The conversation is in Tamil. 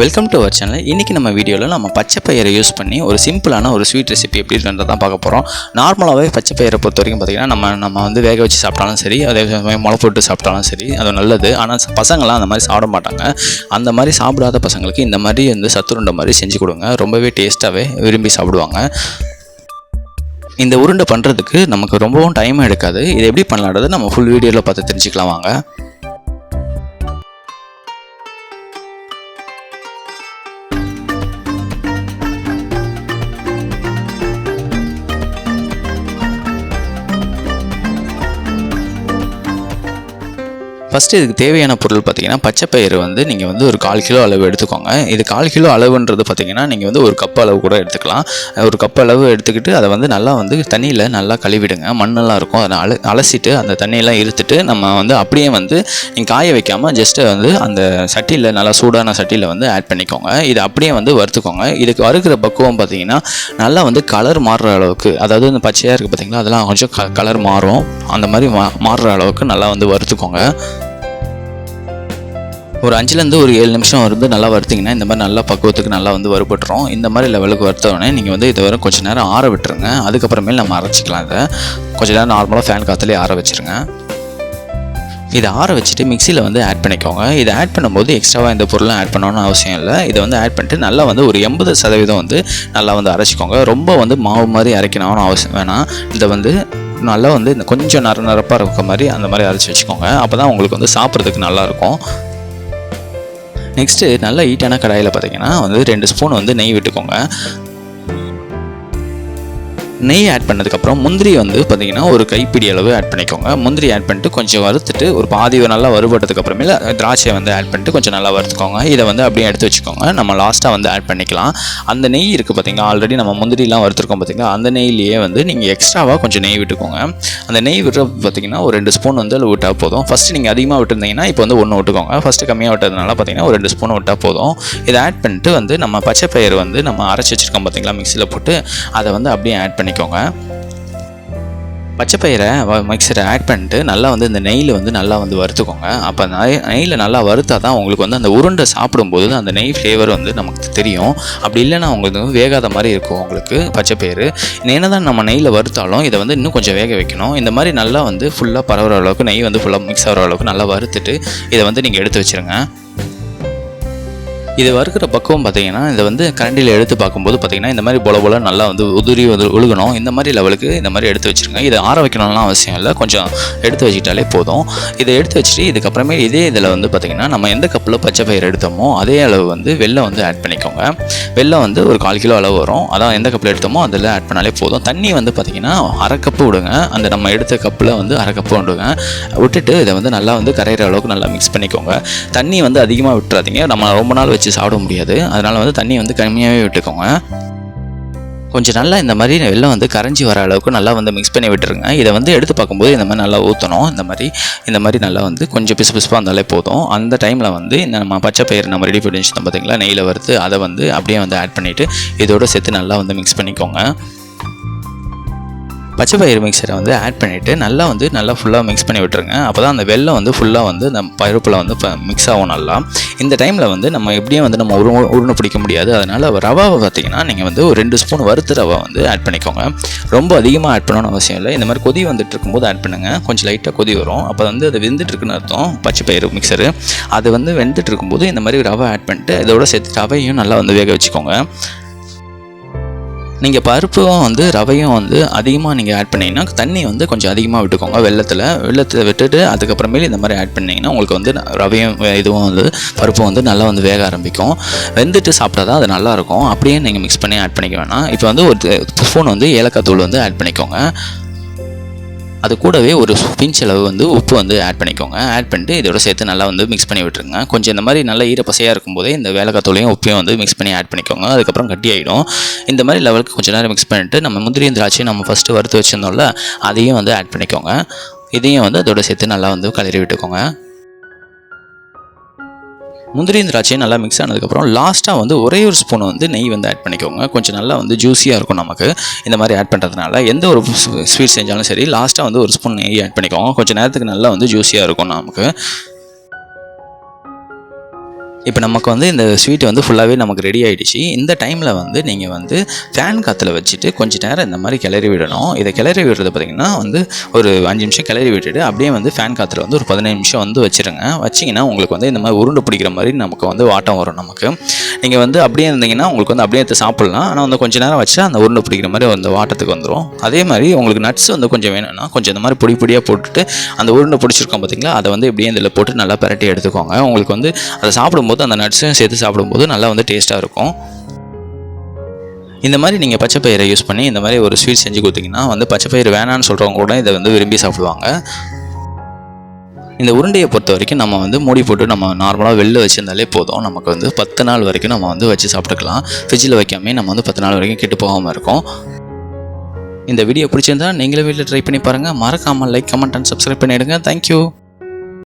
வெல்கம் டு அவர் சேனல் இன்றைக்கி நம்ம வீடியோவில் நம்ம பச்சை பயிரை யூஸ் பண்ணி ஒரு சிம்பிளான ஒரு ஸ்வீட் ரெசிபி எப்படி தான் பார்க்க போகிறோம் நார்மலாகவே பச்சை பயிரை பொறுத்த வரைக்கும் பார்த்திங்கன்னா நம்ம நம்ம வந்து வேக வச்சு சாப்பிட்டாலும் சரி அதே சமயம் முளை போட்டு சாப்பிட்டாலும் சரி அது நல்லது. ஆனால் பசங்களாம் அந்த மாதிரி சாப்பிட மாட்டாங்க. அந்த மாதிரி சாப்பிடாத பசங்களுக்கு இந்த மாதிரி வந்து சத்துருண்டை மாதிரி செஞ்சு கொடுங்க. ரொம்பவே டேஸ்ட்டாகவே விரும்பி சாப்பிடுவாங்க. இந்த உருண்டை பண்ணுறதுக்கு நமக்கு ரொம்பவும் டைம் எடுக்காது. இது எப்படி பண்ணலான்றது நம்ம ஃபுல் வீடியோவில் பார்த்து தெரிஞ்சுக்கலாம். வாங்க. ஃபஸ்ட்டு இதுக்கு தேவையான பொருள் பார்த்தீங்கன்னா பச்சைப்பயிறு வந்து நீங்கள் வந்து ஒரு கால் கிலோ அளவு எடுத்துக்கோங்க. இது கால் கிலோ அளவுன்றது பார்த்தீங்கன்னா நீங்கள் வந்து ஒரு கப் அளவு கூட எடுத்துக்கலாம். ஒரு கப் அளவு எடுத்துக்கிட்டு அதை வந்து நல்லா வந்து தண்ணியில் நல்லா கழுவிடுங்க. மண்ணெல்லாம் இருக்கும். அதை அல அலசிட்டு அந்த தண்ணியெல்லாம் இருத்துட்டு நம்ம வந்து அப்படியே வந்து நீங்கள் காய வைக்காமல் ஜஸ்ட்டு வந்து அந்த சட்டியில் நல்லா சூடான சட்டியில் வந்து ஆட் பண்ணிக்கோங்க. இது அப்படியே வந்து வறுத்துக்கோங்க. இதுக்கு வறுக்கிற பக்குவம் பார்த்தீங்கன்னா நல்லா வந்து கலர் மாறுற அளவுக்கு அதாவது இந்த பச்சையாக இருக்குது பார்த்தீங்களா அதெல்லாம் கொஞ்சம் க கலர் மாறும். அந்த மாதிரி மா மாறுற அளவுக்கு நல்லா வந்து வறுத்துக்கோங்க. ஒரு அஞ்சுலேருந்து ஒரு ஏழு நிமிஷம் வந்து நல்லா வறுத்திங்கன்னா இந்த மாதிரி நல்லா பக்குவத்துக்கு நல்லா வந்து வறுபட்டுரும். இந்த மாதிரி லெவலுக்கு வறுத்தவொடனே நீங்கள் வந்து இதை வரை கொஞ்சம் நேரம் ஆற விட்டுருங்க. அதுக்கப்புறமேல் நம்ம அரைச்சிக்கலாம் இதை. கொஞ்சம் நேரம் நார்மலாக ஃபேன் காற்றுலேயே ஆற வச்சுருங்க. இதை ஆற வச்சுட்டு மிக்சியில் வந்து ஆட் பண்ணிக்கோங்க. இதை ஆட் பண்ணும்போது எக்ஸ்ட்ராவாக இந்த பொருளும் ஆட் பண்ணணும்னு அவசியம் இல்லை. இதை வந்து ஆட் பண்ணிட்டு நல்லா வந்து ஒரு எண்பது சதவீதம் வந்து நல்லா வந்து அரைச்சிக்கோங்க. ரொம்ப வந்து மாவு மாதிரி அரைக்கணும்னு அவசியம் வேணாம் இதை வந்து நல்லா வந்து இந்த கொஞ்சம் நர நரப்பாக இருக்க மாதிரி அந்த மாதிரி அரைச்சி வச்சுக்கோங்க. அப்போ தான் உங்களுக்கு வந்து சாப்பிட்றதுக்கு நல்லாயிருக்கும் நெக்ஸ்ட்டு நல்ல ஹீட்டான கடாயில் பார்த்தீங்கன்னா வந்து ரெண்டு ஸ்பூன் வந்து நெய் விட்டுக்கோங்க. நெய் ஆட் பண்ணதுக்கப்புறம் முந்திரி வந்து பார்த்தீங்கன்னா ஒரு கைப்பிடி அளவு ஆட் பண்ணிக்கோங்க. முந்திரி ஆட் பண்ணிட்டு கொஞ்சம் வறுத்துட்டு ஒரு பாதி நல்லா வறுபட்டதுக்கு அப்புறமேல திராட்சையை வந்து ஆட் பண்ணிட்டு கொஞ்சம் நல்லா வறுத்துக்கோங்க. இதை வந்து அப்படியே எடுத்து வச்சுக்கோங்க. நம்ம லாஸ்ட்டாக வந்து ஆட் பண்ணிக்கலாம். அந்த நெய் இருக்குது பார்த்தீங்கன்னா ஆல்ரெடி நம்ம முந்திரிலாம் வறுத்துருக்கோம் பார்த்திங்கன்னா அந்த நெய்லேயே வந்து நீங்கள் எக்ஸ்ட்ராவாக கொஞ்சம் நெய் விட்டுக்கோங்க. அந்த நெய் விட்டுற பார்த்தீங்கன்னா ஒரு ரெண்டு ஸ்பூன் வந்து அதில் விட்டால் போதும். ஃபஸ்ட்டு நீங்கள் அதிகமாக விட்டுருந்தீங்கன்னா இப்போ வந்து ஒன்று விட்டுக்கோங்க. ஃபஸ்ட்டு கம்மியாக விட்டதுனால பார்த்தீங்கன்னா ஒரு ரெண்டு ஸ்பூன் விட்டால் போதும். இதை ஆட் பண்ணிட்டு வந்து நம்ம பச்சை பயிர் வந்து நம்ம அரைச்சி வச்சிருக்கோம் பார்த்தீங்களா மிக்சியில் போட்டு அதை வந்து அப்படியே ஆட் பண்ணி பண்ணிக்கோங்க. பச்சை பயிரை மிக்சரை ஆட் பண்ணிட்டு நல்லா வந்து இந்த நெய்யில் வந்து நல்லா வந்து வறுத்துக்கோங்க. அப்போ நெய் நெய்யில் நல்லா வறுத்தா தான் உங்களுக்கு வந்து அந்த உருண்டை சாப்பிடும்போது அந்த நெய் ஃப்ளேவர் வந்து நமக்கு தெரியும். அப்படி இல்லைன்னா உங்களுக்கு வேகாத மாதிரி இருக்கும் உங்களுக்கு பச்சை பயிறு என்ன தான் நம்ம நெய்யில் வறுத்தாலும் இதை வந்து இன்னும் கொஞ்சம் வேக வைக்கணும். இந்த மாதிரி நல்லா வந்து ஃபுல்லாக பரவுற அளவுக்கு நெய் வந்து ஃபுல்லாக மிக்ஸ் ஆகிற அளவுக்கு நல்லா வறுத்துட்டு இதை வந்து நீங்கள் எடுத்து வச்சுருங்க. இது வறுக்கிற பக்குவம் பார்த்தீங்கன்னா இதை வந்து கரண்டியில் எடுத்து பார்க்கும்போது பார்த்தீங்கன்னா இந்த மாதிரி போல போல நல்லா வந்து உதிரி வந்து ஒழுகணும் இந்த மாதிரி லெவலுக்கு இந்த மாதிரி எடுத்து வச்சுருங்க. இதை ஆற வைக்கணும்லாம் அவசியம் இல்லை. கொஞ்சம் எடுத்து வச்சுக்கிட்டாலே போதும். இதை எடுத்து வச்சுட்டு இதுக்கப்புறமே இதே இதில் வந்து பார்த்தீங்கன்னா நம்ம எந்த கப்பில் பச்சை பயிர் எடுத்தோமோ அதே அளவு வந்து வெள்ளம் வந்து ஆட் பண்ணிக்கோங்க. வெள்ளம் வந்து ஒரு கால் கிலோ அளவு வரும். அதான் எந்த கப்பில் எடுத்தோமோ அதில் ஆட் பண்ணாலே போதும். தண்ணி வந்து பார்த்தீங்கன்னா அரை கப்பு விடுங்க. அந்த நம்ம எடுத்த கப்பில் வந்து அரை கப்பு விடுங்க. விட்டுட்டு இதை வந்து நல்லா வந்து கரையிற அளவுக்கு நல்லா மிக்ஸ் பண்ணிக்கோங்க. தண்ணி வந்து அதிகமாக விட்டுறாதீங்க. நம்ம ரொம்ப நாள் வச்சு சாப்பிட முடியாது. அதனால் வந்து தண்ணி வந்து கம்மியாகவே விட்டுக்கோங்க. கொஞ்சம் நல்லா இந்த மாதிரி வெள்ளம் வந்து கரைஞ்சி வர அளவுக்கு நல்லா வந்து மிக்ஸ் பண்ணி விட்டுருங்க. இதை வந்து எடுத்து பார்க்கும்போது இந்த மாதிரி நல்லா ஊற்றணும் இந்த மாதிரி இந்த மாதிரி நல்லா வந்து கொஞ்சம் பிசு பிசுப்பாக இருந்தாலே போதும். அந்த டைமில் வந்து இந்த நம்ம பச்சை பயிர் நம்ம ரெடி பண்ணி வச்சுருந்தோம் பார்த்தீங்களா நெய்யில் வறுத்து அதை வந்து அப்படியே வந்து ஆட் பண்ணிவிட்டு இதோட சேர்த்து நல்லா வந்து மிக்ஸ் பண்ணிக்கோங்க. பச்சை பயிறு மிக்சரை வந்து ஆட் பண்ணிவிட்டு நல்லா வந்து நல்லா ஃபுல்லாக மிக்ஸ் பண்ணி விட்டுருங்க. அப்போ தான் அந்த வெள்ளம் வந்து ஃபுல்லாக வந்து அந்த பருப்பில் வந்து மிக்ஸ் ஆகும் நல்லா. இந்த டைமில் வந்து நம்ம எப்படியும் வந்து நம்ம உரு உருணை பிடிக்க முடியாது. அதனால் ரவாவை பார்த்தீங்கன்னா நீங்கள் வந்து ஒரு ரெண்டு ஸ்பூன் வறுத்து ரவை வந்து ஆட் பண்ணிக்கோங்க. ரொம்ப அதிகமாக ஆட் பண்ணணும்னு அவசியம் இல்லை. இந்த மாதிரி கொதி வந்துட்டு இருக்கும்போது ஆட் பண்ணுங்கள் கொஞ்சம் லைட்டாக கொதி வரும். அப்போ வந்து அது வெந்துட்டுருக்குன்னு அர்த்தம் பச்சை பயிறு மிக்சரு அது வந்து வெந்துட்டு இருக்கும்போது இந்த மாதிரி ரவை ஆட் பண்ணிட்டு இதோட சேர்த்து ரவையும் நல்லா வந்து வேக வச்சுக்கோங்க. நீங்கள் பருப்பும் வந்து ரவையும் வந்து அதிகமாக நீங்கள் ஆட் பண்ணிங்கன்னா தண்ணி வந்து கொஞ்சம் அதிகமாக விட்டுக்கோங்க. வெள்ளத்தில் வெள்ளத்தை விட்டுட்டு அதுக்கப்புறமேலி இந்த மாதிரி ஆட் பண்ணிங்கன்னா உங்களுக்கு வந்து ரவையும் இதுவும் வந்து பருப்பும் வந்து நல்லா வந்து வேக ஆரம்பிக்கும். வெந்துட்டு சாப்பிட்டா தான் அது நல்லாயிருக்கும். அப்படியே நீங்கள் மிக்ஸ் பண்ணி ஆட் பண்ணிக்க வேணாம். இப்போ வந்து ஒரு ஸ்பூன் வந்து ஏலக்காய் தூள் வந்து ஆட் பண்ணிக்கோங்க. அது கூடவே ஒரு பிஞ்ச் அளவு வந்து உப்பு வந்து ஆட் பண்ணிக்கோங்க. ஆட் பண்ணிட்டு இதோட சேர்த்து நல்லா வந்து மிக்ஸ் பண்ணி விட்டுருங்க. கொஞ்சம் இந்த மாதிரி நல்லா ஈரப்பசையாக இருக்கும்போதே இந்த வேலைக்காத்தூளையும் உப்பையும் வந்து மிக்ஸ் பண்ணி ஆட் பண்ணிக்கோங்க. அதுக்கப்புறம் கட்டி ஆகிடும் இந்த மாதிரி லெவலுக்கு கொஞ்சம் நேரம் மிக்ஸ் பண்ணிட்டு நம்ம முந்திரி திராட்சையும் நம்ம ஃபஸ்ட்டு வறுத்து வச்சுருந்தோம்ல அதையும் வந்து ஆட் பண்ணிக்கோங்க. இதையும் வந்து அதோட சேர்த்து நல்லா வந்து கலரி விட்டுக்கோங்க. முந்திரி திராட்சையும் நல்லா மிக்ஸ் ஆனதுக்கப்புறம் லாஸ்ட்டாக வந்து ஒரே ஒரு ஸ்பூன் வந்து நெய் வந்து ஆட் பண்ணிக்கோங்க. கொஞ்சம் நல்லா வந்து ஜூஸியாக இருக்கும் நமக்கு. இந்த மாதிரி ஆட் பண்ணுறதுனால எந்த ஒரு ஸ்வீட் செஞ்சாலும் சரி லாஸ்ட்டாக வந்து ஒரு ஸ்பூன் நெய் ஆட் பண்ணிக்கோங்க. கொஞ்சம் நேரத்துக்கு நல்லா வந்து ஜூஸியாக இருக்கும் நமக்கு. இப்போ நமக்கு வந்து இந்த ஸ்வீட் வந்து ஃபுல்லாகவே நமக்கு ரெடி ஆகிடுச்சு இந்த டைமில் வந்து நீங்கள் வந்து ஃபேன் காற்றுல வச்சுட்டு கொஞ்ச நேரம் இந்த மாதிரி கிளறி விடணும். இதை கிளறி விடுறது பார்த்திங்கன்னா வந்து ஒரு அஞ்சு நிமிஷம் கிளறி விட்டுட்டு அப்படியே வந்து ஃபேன் காற்றுல வந்து ஒரு பதினஞ்சு நிமிஷம் வந்து வச்சுருங்க. வச்சிங்கன்னா உங்களுக்கு வந்து இந்த மாதிரி உருண்டை பிடிக்கிற மாதிரி நமக்கு வந்து வாட்டம் வரும் நமக்கு. நீங்கள் வந்து அப்படியே இருந்தீங்கன்னா உங்களுக்கு வந்து அப்படியே எடுத்து சாப்பிட்லாம். ஆனால் வந்து கொஞ்ச நேரம் வச்சா அந்த உருண்டை பிடிக்கிற மாதிரி அந்த வாட்டத்துக்கு வந்துடும் அதே மாதிரி உங்களுக்கு நட்ஸ் வந்து கொஞ்சம் வேணும்னா கொஞ்சம் இந்த மாதிரி பொடி பொடியாக போட்டுட்டு அந்த உருண்டை பிடிச்சிருக்கோம் பார்த்தீங்களா அதை வந்து இப்படியே இதில் போட்டு நல்லா பரட்டி எடுத்துக்கோங்க. உங்களுக்கு வந்து அதை சாப்பிடும்போது அந்த நட்ஸையும் சேர்த்து சாப்பிடும்போது நல்லா வந்து டேஸ்ட்டாக இருக்கும். இந்த மாதிரி நீங்கள் பச்சை பயிரை யூஸ் பண்ணி இந்த மாதிரி ஒரு ஸ்வீட் செஞ்சு கொடுத்தீங்கன்னா வந்து பச்சை பயிர் வேணான்னு சொல்கிறவங்க கூட இதை வந்து விரும்பி சாப்பிடுவாங்க. இந்த உருண்டையை பொறுத்த வரைக்கும் நம்ம வந்து மூடி போட்டு நம்ம நார்மலாக வெளில வச்சுருந்தாலே போதும். நமக்கு வந்து பத்து நாள் வரைக்கும் நம்ம வந்து வச்சு சாப்பிட்டுக்கலாம். ஃப்ரிட்ஜில் வைக்காமே நம்ம வந்து பத்து நாள் வரைக்கும் கெட்டு போகாமல் இருக்கும். இந்த வீடியோ பிடிச்சிருந்தா நீங்களே வீட்டில் ட்ரை பண்ணி பாருங்கள் மறக்காமல் லைக் கமெண்ட் அண்ட் சப்ஸ்கிரைப் பண்ணிவிடுங்க தேங்க்யூ